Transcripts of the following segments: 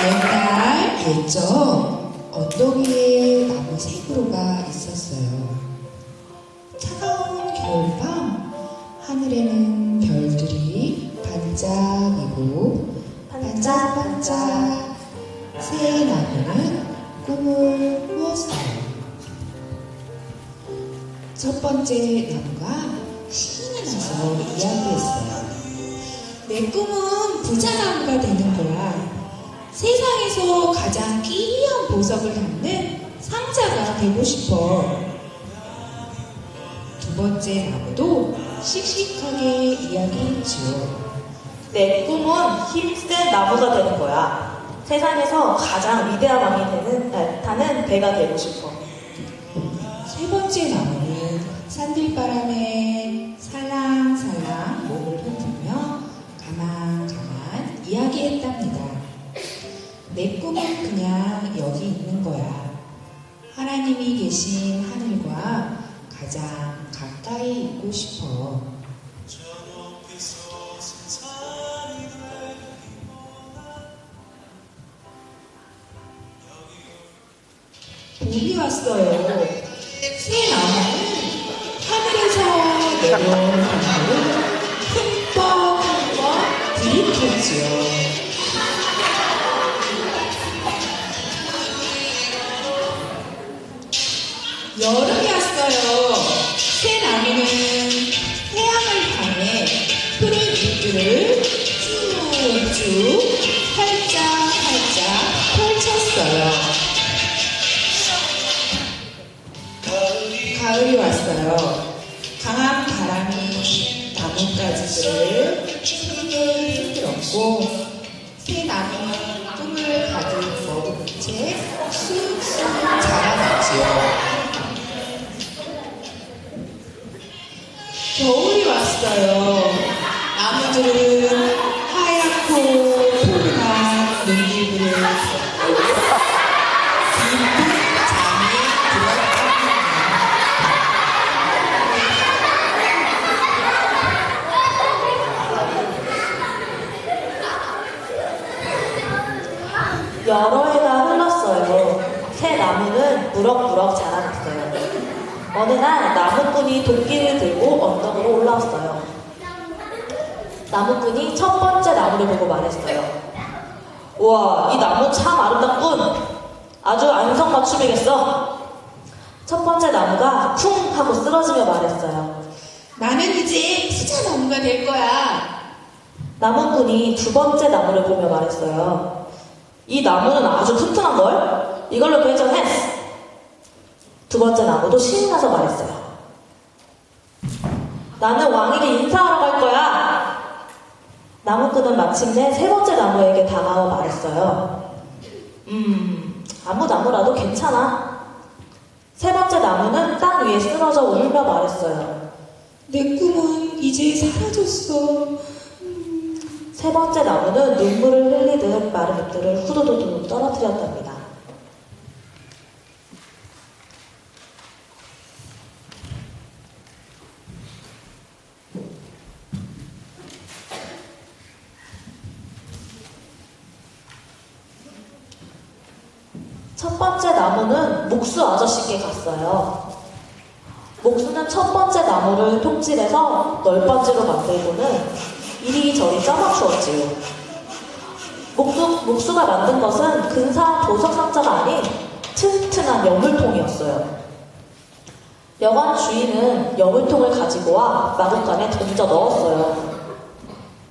알죠? 언덕 위에 나무 생으로가 있었어요. 차가운 겨울밤 하늘에는 별들이 반짝이고 반짝반짝 새 나무는 꿈을 꾸었어요. 첫 번째 나무가 신이 나서 이야기했어요. 내 꿈은 부자 나무가 되는 거야. 세상에서 가장 귀한 보석을 담는 상자가 되고 싶어. 두 번째 나무도 씩씩하게 이야기했지요. 내 꿈은 힘센 나무가 되는 거야. 세상에서 가장 위대한 왕이 되는, 아, 타는 배가 되고 싶어. 세 번째 나무는 산들바람에 살랑살랑 몸을 흔들며 가만가만 이야기했답니다. 내 꿈은 그냥 여기 있는 거야. 하나님이 계신 하늘과 가장 가까이 있고 싶어. 봄이 왔어요. 잎들을 쭉쭉 무럭무럭 자라났어요. 어느 날 나무꾼이 도끼를 들고 언덕으로 올라왔어요. 나무꾼이 첫 번째 나무를 보고 말했어요. 우와, 이 나무 참 아름답군. 아주 안성맞춤이겠어. 첫 번째 나무가 쿵 하고 쓰러지며 말했어요. 나는 이제 투자 나무가 될 거야. 나무꾼이 두 번째 나무를 보며 말했어요. 이 나무는 아주 튼튼한걸? 이걸로 괜찮해. 두 번째 나무도 신이 나서 말했어요. 나는 왕에게 인사하러 갈 거야. 나무꾼은 마침내 세 번째 나무에게 다가와 말했어요. 음, 아무 나무라도 괜찮아. 세 번째 나무는 땅 위에 쓰러져 울며 말했어요. 내 꿈은 이제 사라졌어. 세 번째 나무는 눈물을 흘리듯 마른 잎들을 후두두두 떨어뜨렸답니다. 첫 번째 나무는 목수 아저씨께 갔어요. 목수는 첫 번째 나무를 통질해서 널빤지로 만들고는 이리저리 짜맞추었지요. 목수, 목수가 만든 것은 근사한 보석 상자가 아닌 튼튼한 여물통이었어요. 여관 주인은 여물통을 가지고 와 마구간에 던져 넣었어요.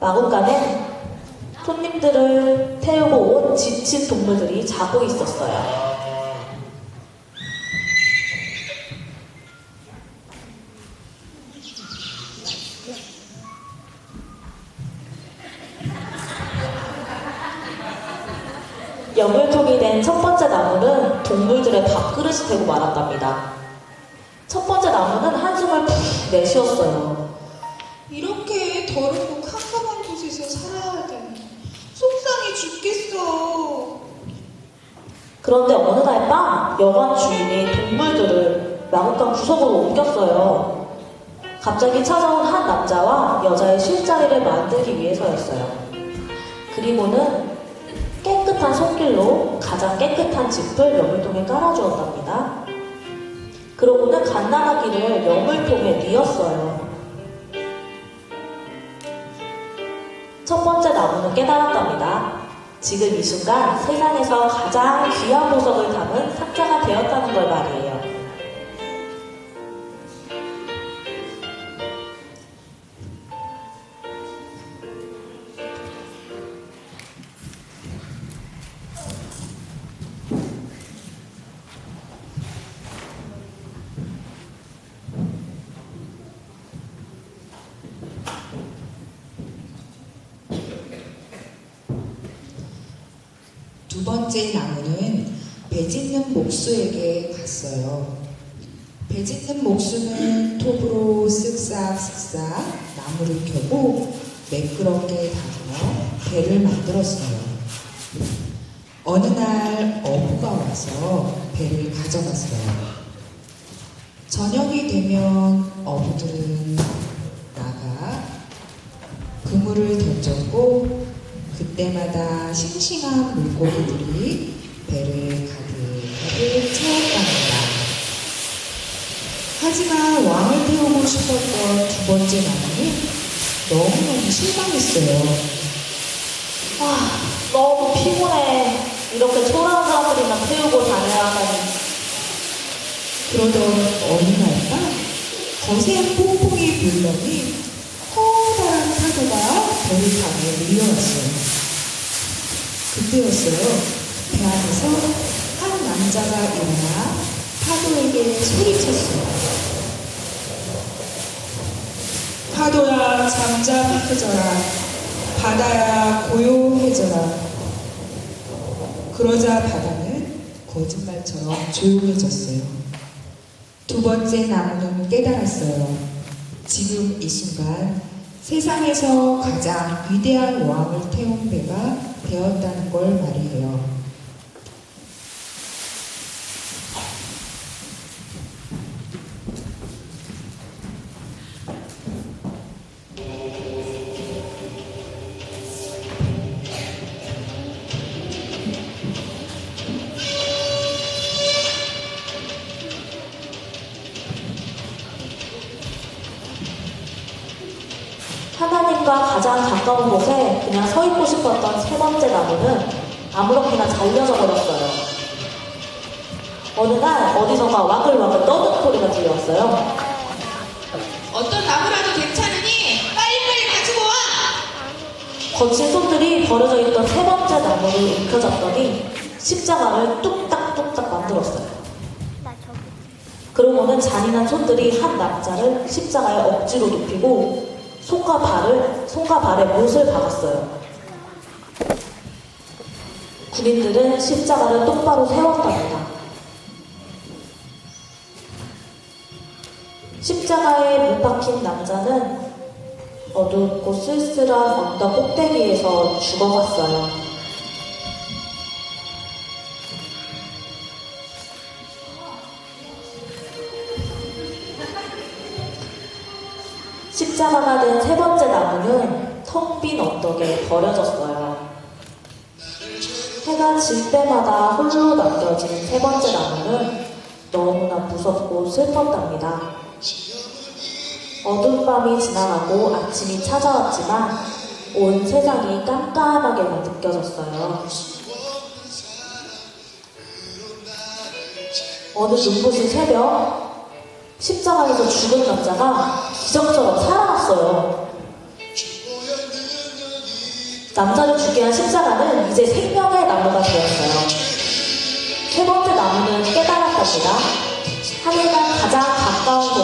마구간엔 손님들을 태우고 온 지친 동물들이 자고 있었어요. 여물통이 된 첫 번째 나무는 동물들의 밥그릇이 되고 말았답니다. 첫 번째 나무는 한숨을 푹 내쉬었어요. 이렇게 더럽고 캄캄한 곳에서 살아야 하다니 속상해 죽겠어. 그런데 어느 날 밤 여관 주인이 동물들을 마구간 구석으로 옮겼어요. 갑자기 찾아온 한 남자와 여자의 술자리를 만들기 위해서였어요. 그리고는 깨끗한 손길로 가장 깨끗한 짚을 여물통에 깔아주었답니다. 그러고는 갓난아기를 여물통에 뉘었어요. 첫 번째 나무는 깨달았답니다. 지금 이 순간 세상에서 가장 귀한 보석을 담은 상자가 되었다는 걸 말이에요. 두 번째 나무는 배 짖는 목수에게 갔어요. 배 짖는 목수는 톱으로 쓱싹 쓱싹 나무를 켜고 매끄럽게 다듬어 배를 만들었어요. 어느 날 어부가 와서 배를 가져갔어요. 저녁이 되면 어부들은 나가 그물을 던졌고 그때마다 싱싱한 물고기들이 배를 가득하게 채웠답니다. 하지만 왕을 태우고 싶었던 두 번째 나무는 너무너무 실망했어요. 아, 너무 피곤해. 이렇게 초라한 사람들이만 태우고 다녀야 하다니. 그러던 어느 날 밤 거센 폭풍이 불더니 커다란 파도가 배를 향해 밀려왔어요. 그때였어요. 배 안에서 한 남자가 일어나 파도에게 소리쳤어요. 파도야 잠잠해져라. 바다야 고요해져라. 그러자 바다는 거짓말처럼 조용해졌어요. 두 번째 나무는 깨달았어요. 지금 이 순간 세상에서 가장 위대한 왕을 태운 배가 되었다는 걸 말이에요. 가장 가까운 곳에 그냥 서 있고 싶었던 세 번째 나무는 아무렇게나 잘려져 버렸어요. 어느 날 어디선가 와글와글 떠드는 소리가 들려왔어요. 어떤 나무라도 괜찮으니 빨리빨리 가지고 와! 거친 손들이 버려져 있던 세 번째 나무를 움켜잡더니 십자가를 뚝딱뚝딱 만들었어요. 그러고는 잔인한 손들이 한 남자를 십자가에 억지로 눕히고 손과 발을 손과 발에 못을 박았어요. 군인들은 십자가를 똑바로 세웠답니다. 십자가에 못 박힌 남자는 어둡고 쓸쓸한 언덕 꼭대기에서 죽어갔어요. 십자가가 된 세 번째 나무는 텅 빈 언덕에 버려졌어요. 해가 질 때마다 홀로 남겨진 세 번째 나무는 너무나 무섭고 슬펐답니다. 어두운 밤이 지나가고 아침이 찾아왔지만 온 세상이 깜깜하게만 느껴졌어요. 어느 눈부신 새벽, 십자가에서 죽은 남자가 기적처럼 살아났어요. 남자를 죽게 한 십자가는 이제 생명의 나무가 되었어요. 세 번째 나무는 깨달았답니다. 하늘과 가장 가까운